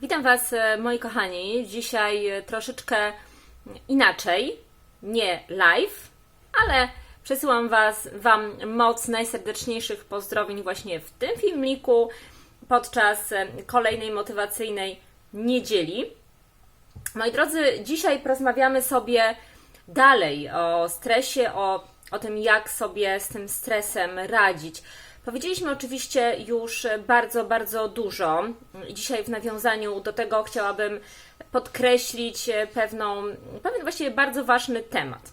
Witam Was, e, moi kochani. Dzisiaj e, troszeczkę inaczej, nie live, ale przesyłam was, Wam moc najserdeczniejszych pozdrowień właśnie w tym filmiku podczas e, kolejnej motywacyjnej niedzieli. Moi drodzy, dzisiaj porozmawiamy sobie dalej o stresie, o, o tym, jak sobie z tym stresem radzić. Powiedzieliśmy oczywiście już bardzo, bardzo dużo. Dzisiaj w nawiązaniu do tego chciałabym podkreślić pewną, pewien właściwie bardzo ważny temat.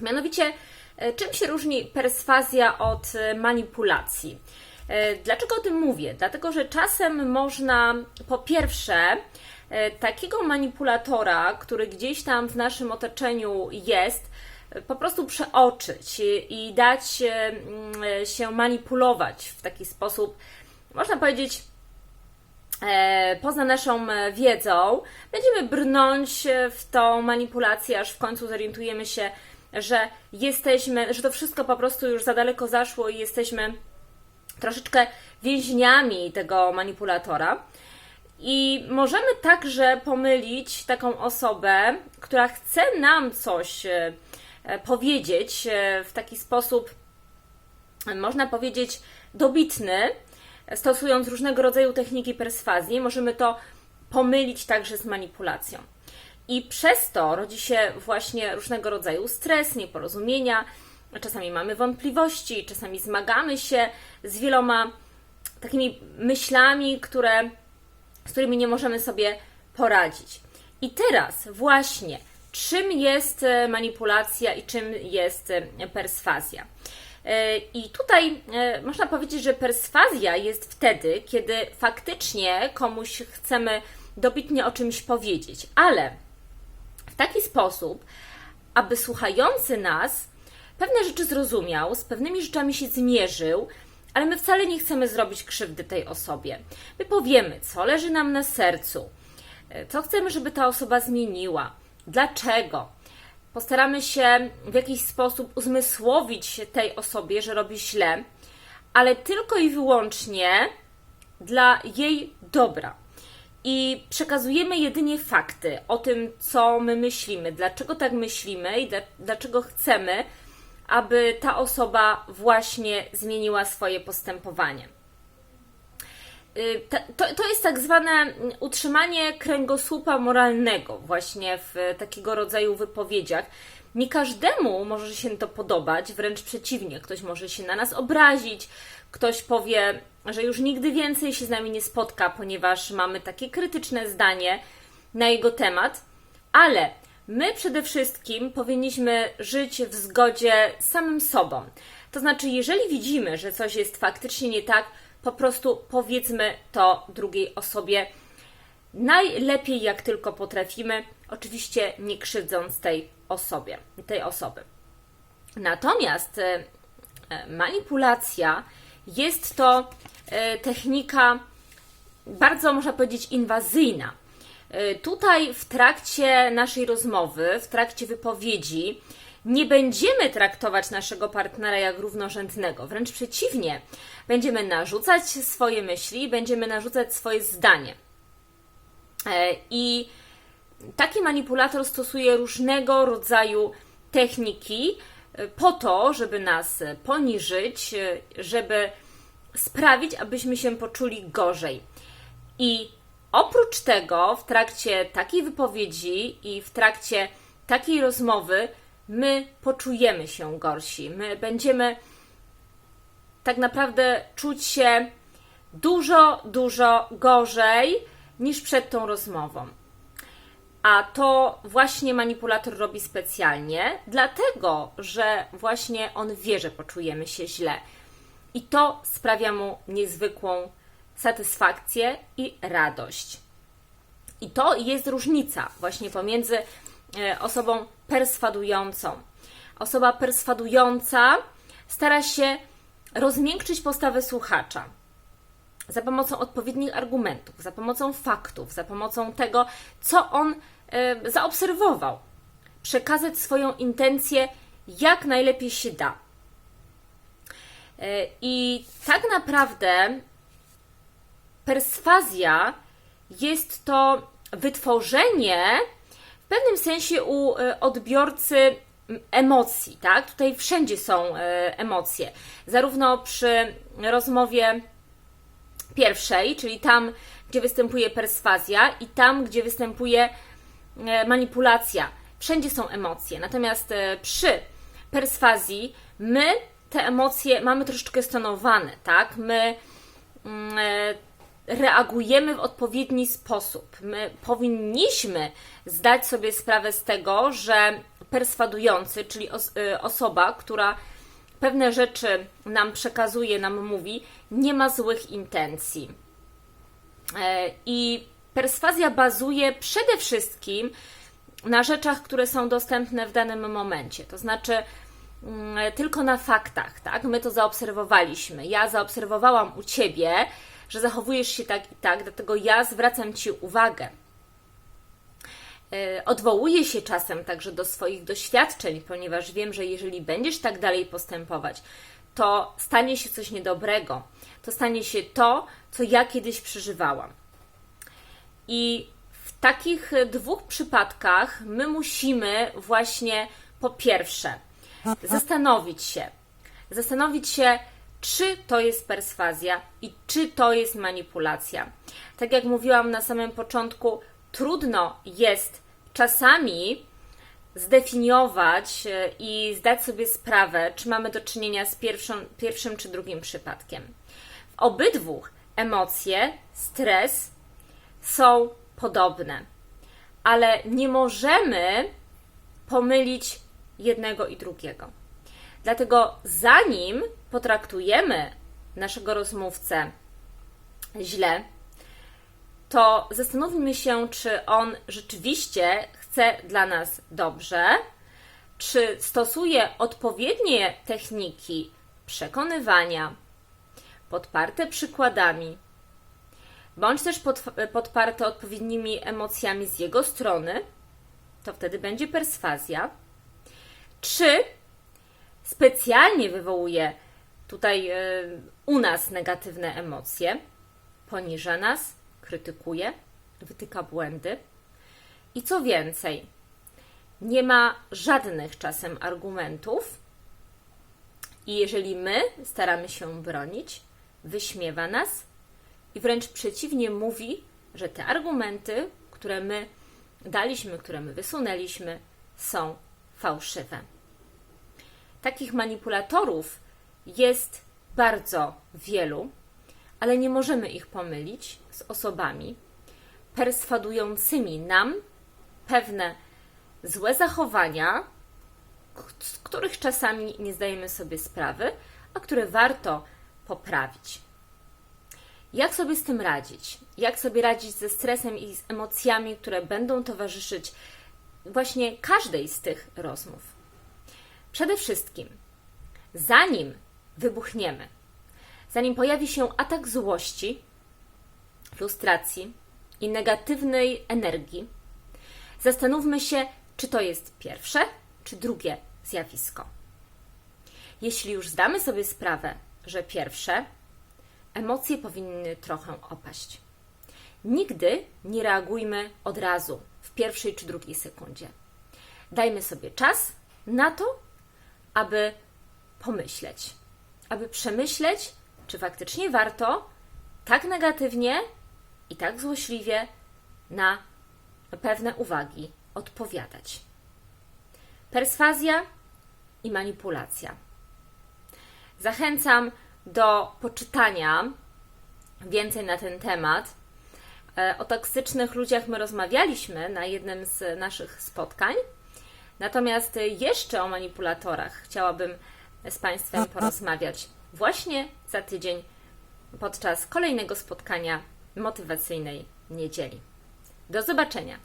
Mianowicie, e, czym się różni perswazja od manipulacji? E, Dlaczego o tym mówię? Dlatego, że czasem można po pierwsze e, takiego manipulatora, który gdzieś tam w naszym otoczeniu jest, po prostu przeoczyć i dać mm, się manipulować w taki sposób, można powiedzieć, e, poza naszą wiedzą, będziemy brnąć w tą manipulację, aż w końcu zorientujemy się, że jesteśmy, że to wszystko po prostu już za daleko zaszło i jesteśmy troszeczkę więźniami tego manipulatora. I możemy także pomylić taką osobę, która chce nam coś e, powiedzieć e, w taki sposób, e, można powiedzieć, dobitny, stosując różnego rodzaju techniki perswazji, możemy to pomylić także z manipulacją. I przez to rodzi się właśnie różnego rodzaju stres, nieporozumienia, czasami mamy wątpliwości, czasami zmagamy się z wieloma takimi myślami, które, z którymi nie możemy sobie poradzić. I teraz właśnie, czym jest e, manipulacja i czym jest e, perswazja? E, I tutaj można powiedzieć, że perswazja jest wtedy, kiedy faktycznie komuś chcemy dobitnie o czymś powiedzieć, ale w taki sposób, aby słuchający nas pewne rzeczy zrozumiał, z pewnymi rzeczami się zmierzył, ale my wcale nie chcemy zrobić krzywdy tej osobie. My powiemy, co leży nam na sercu, co chcemy, żeby ta osoba zmieniła, dlaczego. Postaramy się w jakiś sposób uzmysłowić tej osobie, że robi źle, ale tylko i wyłącznie dla jej dobra. I przekazujemy jedynie fakty o tym, co my myślimy, dlaczego tak myślimy i dla, dlaczego chcemy, aby ta osoba właśnie zmieniła swoje postępowanie. Y, To, to jest tak zwane mm, utrzymanie kręgosłupa moralnego, właśnie w takiego rodzaju wypowiedziach. Nie każdemu może się to podobać, wręcz przeciwnie, ktoś może się na nas obrazić, ktoś powie, że już nigdy więcej się z nami nie spotka, ponieważ mamy takie krytyczne zdanie na jego temat, ale my przede wszystkim powinniśmy żyć w zgodzie z samym sobą. To znaczy, jeżeli widzimy, że coś jest faktycznie nie tak, po prostu powiedzmy to drugiej osobie najlepiej jak tylko potrafimy, oczywiście nie krzywdząc tej osobie, tej osoby. Natomiast e, e, manipulacja jest to e, technika bardzo, można powiedzieć, inwazyjna. Tutaj w trakcie naszej rozmowy, w trakcie wypowiedzi, nie będziemy traktować naszego partnera jak równorzędnego. Wręcz przeciwnie, będziemy narzucać swoje myśli, będziemy narzucać swoje zdanie. E, I taki manipulator stosuje różnego rodzaju techniki e, po to, żeby nas poniżyć, e, żeby sprawić, abyśmy się poczuli gorzej. I oprócz tego, w trakcie takiej wypowiedzi i w trakcie takiej rozmowy, my poczujemy się gorsi. My będziemy tak naprawdę czuć się dużo, dużo gorzej niż przed tą rozmową. A to właśnie manipulator robi specjalnie, dlatego że właśnie on wie, że poczujemy się źle. I to sprawia mu niezwykłą satysfakcję i radość. I to jest różnica właśnie pomiędzy e, osobą perswadującą. Osoba perswadująca stara się rozmiękczyć postawę słuchacza za pomocą odpowiednich argumentów, za pomocą faktów, za pomocą tego, co on e, zaobserwował. Przekazać swoją intencję jak najlepiej się da. E, I tak naprawdę perswazja jest to wytworzenie w pewnym sensie u e, odbiorcy emocji, tak? Tutaj wszędzie są e, emocje. Zarówno przy rozmowie pierwszej, czyli tam, gdzie występuje perswazja i tam, gdzie występuje e, manipulacja. Wszędzie są emocje. Natomiast przy perswazji my te emocje mamy troszeczkę stonowane, tak? My mm, reagujemy w odpowiedni sposób. My powinniśmy zdać sobie sprawę z tego, że perswadujący, czyli y, osoba, która pewne rzeczy nam przekazuje, nam mówi, nie ma złych intencji. E, I perswazja bazuje przede wszystkim na rzeczach, które są dostępne w danym momencie. To znaczy, mm, tylko na faktach, tak? My to zaobserwowaliśmy. Ja zaobserwowałam u ciebie, że zachowujesz się tak i tak, dlatego ja zwracam ci uwagę. E, Odwołuję się czasem także do swoich doświadczeń, ponieważ wiem, że jeżeli będziesz tak dalej postępować, to stanie się coś niedobrego. To stanie się to, co ja kiedyś przeżywałam. I w takich dwóch przypadkach my musimy właśnie po pierwsze zastanowić się, zastanowić się, czy to jest perswazja i czy to jest manipulacja. Tak jak mówiłam na samym początku, trudno jest czasami zdefiniować e, i zdać sobie sprawę, czy mamy do czynienia z pierwszą, pierwszym czy drugim przypadkiem. W obydwu emocje, stres są podobne, ale nie możemy pomylić jednego i drugiego. Dlatego zanim potraktujemy naszego rozmówcę źle, to zastanówmy się, czy on rzeczywiście chce dla nas dobrze, czy stosuje odpowiednie techniki przekonywania, podparte przykładami, bądź też pod, podparte odpowiednimi emocjami z jego strony, to wtedy będzie perswazja, czy specjalnie wywołuje tutaj e, u nas negatywne emocje, poniża nas, krytykuje, wytyka błędy. I co więcej, nie ma żadnych czasem argumentów, i jeżeli my staramy się bronić, wyśmiewa nas i wręcz przeciwnie mówi, że te argumenty, które my daliśmy, które my wysunęliśmy, są fałszywe. Takich manipulatorów jest bardzo wielu, ale nie możemy ich pomylić z osobami perswadującymi nam pewne złe zachowania, z których czasami nie zdajemy sobie sprawy, a które warto poprawić. Jak sobie z tym radzić? Jak sobie radzić ze stresem i z emocjami, które będą towarzyszyć właśnie każdej z tych rozmów? Przede wszystkim, zanim wybuchniemy, zanim pojawi się atak złości, frustracji i negatywnej energii, zastanówmy się, czy to jest pierwsze, czy drugie zjawisko. Jeśli już zdamy sobie sprawę, że pierwsze, emocje powinny trochę opaść. Nigdy nie reagujmy od razu, w pierwszej czy drugiej sekundzie. Dajmy sobie czas na to, aby pomyśleć, aby przemyśleć, czy faktycznie warto tak negatywnie i tak złośliwie na pewne uwagi odpowiadać. Perswazja i manipulacja. Zachęcam do poczytania więcej na ten temat. E, O toksycznych ludziach my rozmawialiśmy na jednym z naszych spotkań. Natomiast jeszcze o manipulatorach chciałabym z Państwem porozmawiać właśnie za tydzień podczas kolejnego spotkania motywacyjnej niedzieli. Do zobaczenia!